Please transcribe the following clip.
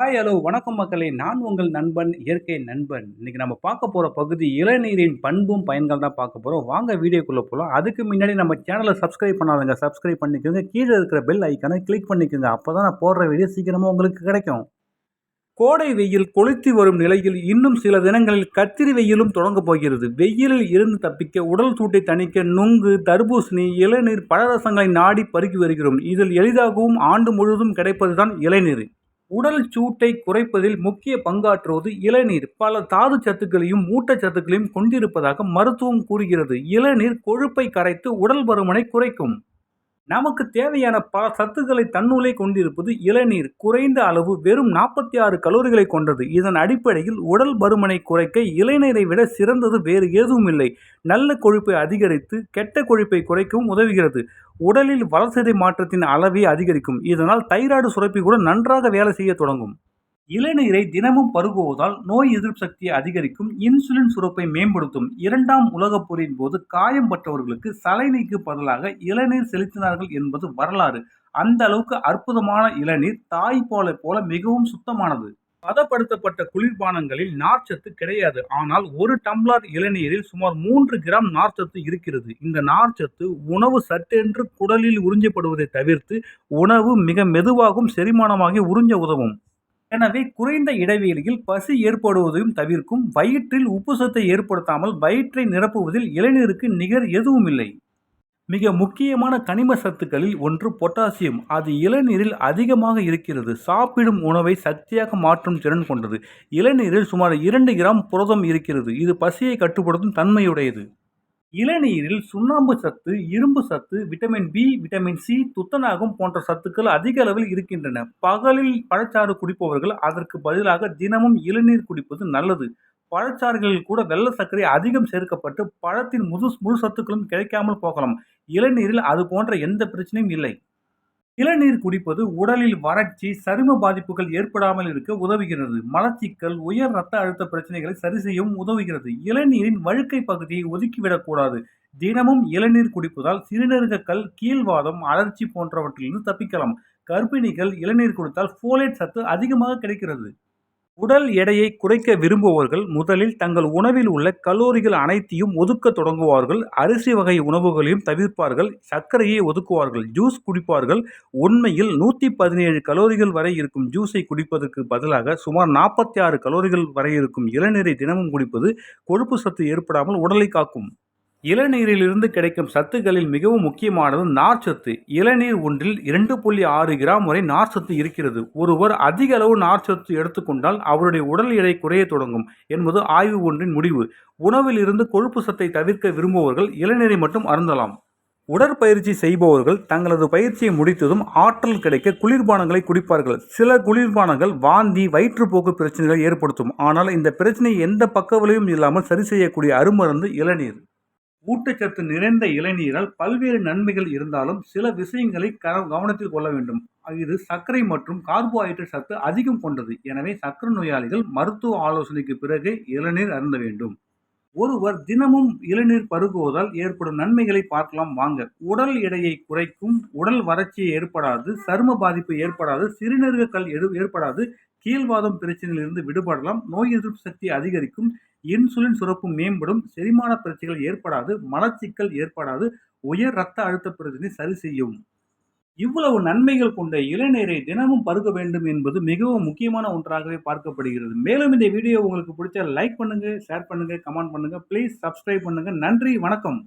Hi hello. வணக்கம் மக்களே. நான் உங்கள் நண்பன் இயற்கை நண்பன். இன்னைக்கு நம்ம பார்க்க போகிற பகுதி இளநீரின் பண்பும் பயன்கள் தான் பார்க்க போகிறோம் வாங்க வீடியோக்குள்ளே போகலாம் அதுக்கு முன்னாடி நம்ம சேனலை சப்ஸ்கிரைப் பண்ணாதங்க சப்ஸ்கிரைப் பண்ணிக்கோங்க. கீழே இருக்கிற பெல் ஐக்கானை கிளிக் பண்ணிக்கோங்க. அப்போ தான் நான் போடுற வீடியோ சீக்கிரமாக உங்களுக்கு கிடைக்கும். கோடை வெயில் கொளுத்தி வரும் நிலையில் இன்னும் சில தினங்களில் கத்திரி வெயிலும் தொடங்கப் போகிறது. வெயிலில் இருந்து தப்பிக்க உடல் சூட்டை தணிக்க நுங்கு தர்பூசணி இளநீர் பழரசங்களை நாடி பருகி வருகிறோம். இதில் எளிதாகவும் ஆண்டு முழுவதும் கிடைப்பதுதான் இளநீர். உடல் சூட்டை குறைப்பதில் முக்கிய பங்காற்றுவது இளநீர். பல தாது சத்துக்களையும் ஊட்டச்சத்துக்களையும் கொண்டிருப்பதாக மருத்துவம் கூறுகிறது. இளநீர் கொழுப்பை கரைத்து உடல் பருமனை குறைக்கும். நமக்கு தேவையான பல சத்துக்களை தன்னுள்ளே கொண்டிருப்பது இளநீர் குறைந்த அளவு வெறும் நாற்பத்தி ஆறு கலோரிகளை கொண்டது. இதன் அடிப்படையில் உடல் பருமனை குறைக்க இளநீரை விட சிறந்தது வேறு எதுவும் இல்லை. நல்ல கொழுப்பை அதிகரித்து கெட்ட கொழுப்பை குறைக்கவும் உதவுகிறது. உடலில் வளர்சிதை மாற்றத்தின் அளவை அதிகரிக்கும். இதனால் தைராய்டு சுரப்பி கூட நன்றாக வேலை செய்ய தொடங்கும். இளநீரை தினமும் பருகுவதால் நோய் எதிர்ப்பு சக்தியை அதிகரிக்கும் இன்சுலின் சுரப்பை மேம்படுத்தும் இரண்டாம் உலகப் போரின் போது காயம் பட்டவர்களுக்கு சலைனைக்கு பதிலாக இளநீர் செலுத்தினார்கள் என்பது வரலாறு. அந்த அளவுக்கு அற்புதமான இளநீர் தாய் போல போல மிகவும் சுத்தமானது. பதப்படுத்தப்பட்ட குளிர்பானங்களில் நார்ச்சத்து கிடையாது. ஆனால் ஒரு டம்ளர் இளநீரில் சுமார் மூன்று கிராம் நார்ச்சத்து இருக்கிறது. இந்த நார்ச்சத்து உணவு சட்டென்று குடலில் உறிஞ்சப்படுவதை தவிர்த்து உணவு மிக மெதுவாகவும் செரிமானமாகி உறிஞ்ச உதவும். எனவே குறைந்த இடைவெளியில் பசி ஏற்படுவதையும் தவிர்க்கும் வயிற்றில் உப்புசத்தை ஏற்படுத்தாமல் வயிற்றை நிரப்புவதில் இளைஞருக்கு நிகர் எதுவும் இல்லை மிக முக்கியமான கனிம சத்துக்களில் ஒன்று பொட்டாசியம். அது இளநீரில் அதிகமாக இருக்கிறது. சாப்பிடும் உணவை சக்தியாக மாற்றும் திறன் கொண்டது. இளநீரில் சுமார் இரண்டு கிராம் புரதம் இருக்கிறது. இது பசியை கட்டுப்படுத்தும் தன்மையுடையது. இளநீரில் சுண்ணாம்பு சத்து இரும்பு சத்து விட்டமின் பி விட்டமின் சி துத்தநாகம் போன்ற சத்துக்கள் அதிக அளவில் இருக்கின்றன. பகலில் பழச்சாறு குடிப்பவர்கள் அதற்கு பதிலாக தினமும் இளநீர் குடிப்பது நல்லது. பழச்சாறுகளில் கூட வெள்ள சர்க்கரை அதிகம் சேர்க்கப்பட்டு பழத்தின் முழு முழு சத்துக்களும் கிடைக்காமல் போகலாம். இளநீரில் அது போன்ற எந்த பிரச்சனையும் இல்லை. இளநீர் குடிப்பது உடலில் வறட்சி சரும பாதிப்புகள் ஏற்படாமல் இருக்க உதவுகிறது. மலச்சிக்கல் உயர் ரத்த அழுத்த பிரச்சனைகளை சரி செய்யவும் உதவுகிறது. இளநீரின் வழுக்கை பகுதியை ஒதுக்கிவிடக்கூடாது தினமும் இளநீர் குடிப்பதால் சிறுநீரகக்கல் கீழ்வாதம் அலர்ச்சி போன்றவற்றிலிருந்து தப்பிக்கலாம். கர்ப்பிணிகள் இளநீர் கொடுத்தால் ஃபோலேட் சத்து அதிகமாக கிடைக்கிறது. உடல் எடையை குறைக்க விரும்புபவர்கள் முதலில் தங்கள் உணவில் உள்ள கலோரிகள் அனைத்தையும் ஒதுக்க தொடங்குவார்கள். அரிசி வகை உணவுகளையும் தவிர்ப்பார்கள். சர்க்கரையை ஒதுக்குவார்கள். ஜூஸ் குடிப்பார்கள். உண்மையில் நூற்றி பதினேழு கலோரிகள் வரை இருக்கும் ஜூஸை குடிப்பதற்கு பதிலாக சுமார் நாற்பத்தி ஆறு கலோரிகள் வரை இருக்கும் இளநீரை தினமும் குடிப்பது கொழுப்பு சத்து ஏற்படாமல் உடலை காக்கும். இளநீரிலிருந்து கிடைக்கும் சத்துக்களில் மிகவும் முக்கியமானது நார்ச்சத்து. இளநீர் ஒன்றில் இரண்டு புள்ளி ஆறு கிராம் வரை நார்ச்சத்து இருக்கிறது. ஒருவர் அதிக அளவு நார்ச்சத்து எடுத்துக்கொண்டால் அவருடைய உடல் எடை குறைய தொடங்கும் என்பது ஆய்வு ஒன்றின் முடிவு. உணவில் இருந்து கொழுப்பு சத்தை தவிர்க்க விரும்புபவர்கள் இளநீரை மட்டும் அருந்தலாம். உடற்பயிற்சி செய்பவர்கள் தங்களது பயிற்சியை முடித்ததும் ஆற்றல் கிடைக்க குளிர்பானங்களை குடிப்பார்கள். சில குளிர்பானங்கள் வாந்தி வயிற்றுப்போக்கு பிரச்சனைகளை ஏற்படுத்தும். ஆனால் இந்த பிரச்சனை எந்த பக்க விளைவும் இல்லாமல் சரி செய்யக்கூடிய அருமருந்து இளநீர். ஊட்டச்சத்து நிறைந்த இளநீரால் பல்வேறு நன்மைகள் இருந்தாலும் சில விஷயங்களை கவனத்தில் கொள்ள வேண்டும். இது சர்க்கரை மற்றும் கார்போஹைட்ரேட் சத்து அதிகம் கொண்டது. எனவே சர்க்கரை நோயாளிகள் மருத்துவ ஆலோசனைக்கு பிறகு இளநீர் அருந்த வேண்டும். ஒருவர் தினமும் இளநீர் பருகுவதால் ஏற்படும் நன்மைகளை பார்க்கலாம் வாங்க. உடல் எடையை குறைக்கும் உடல் வறட்சி ஏற்படாது சரும பாதிப்பு ஏற்படாது சிறுநீரக கல் ஏற்படாது கீழ்வாதம் பிரச்சனையிலிருந்து விடுபடலாம் நோய் எதிர்ப்பு சக்தி அதிகரிக்கும் இன்சுலின் சுரப்பு மேம்படும் செரிமான பிரச்சனைகள் ஏற்படாது மலச்சிக்கல் ஏற்படாது உயர் ரத்த அழுத்த பிரச்சனை சரி செய்யும். இவ்வளவு நன்மைகள் கொண்ட இளநீரை தினமும் பருக வேண்டும் என்பது மிகவும் முக்கியமான ஒன்றாகவே பார்க்கப்படுகிறது. மேலும் இந்த வீடியோ உங்களுக்கு பிடிச்ச லைக் பண்ணுங்க ஷேர் பண்ணுங்க கமெண்ட் பண்ணுங்க. ப்ளீஸ் சப்ஸ்கிரைப் பண்ணுங்க. நன்றி வணக்கம்.